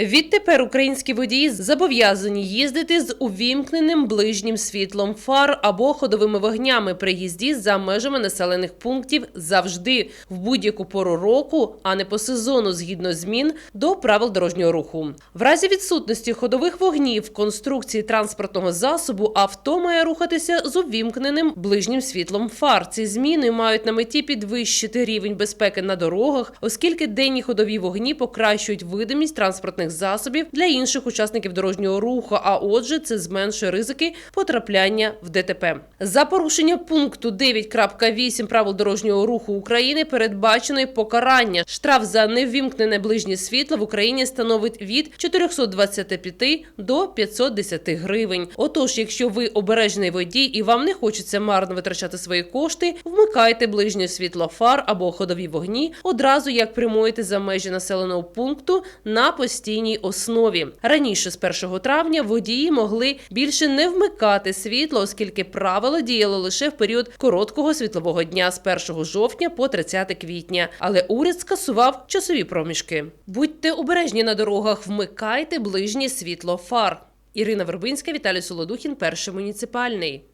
Відтепер українські водії зобов'язані їздити з увімкненим ближнім світлом фар або ходовими вогнями при їзді за межами населених пунктів завжди в будь-яку пору року, а не по сезону, згідно змін до правил дорожнього руху. В разі відсутності ходових вогнів конструкції транспортного засобу авто має рухатися з увімкненим ближнім світлом фар. Ці зміни мають на меті підвищити рівень безпеки на дорогах, оскільки денні ходові вогні покращують видимість транспортних засобів для інших учасників дорожнього руху. А отже, це зменшує ризики потрапляння в ДТП. За порушення пункту 9.8 правил дорожнього руху України передбачено покарання. Штраф за неввімкнене ближнє світло в Україні становить від 425 до 510 гривень. Отож, якщо ви обережний водій і вам не хочеться марно витрачати свої кошти, вмикайте ближнє світло фар або ходові вогні одразу як прямуєте за межі населеного пункту на постійній основі. Раніше з 1 травня водії могли більше не вмикати світло, оскільки правило діяло лише в період короткого світлового дня з 1 жовтня по 30 квітня. Але уряд скасував часові проміжки. Будьте обережні на дорогах, вмикайте ближнє світло фар. Ірина Вербинська, Віталій Солодухін, перший муніципальний.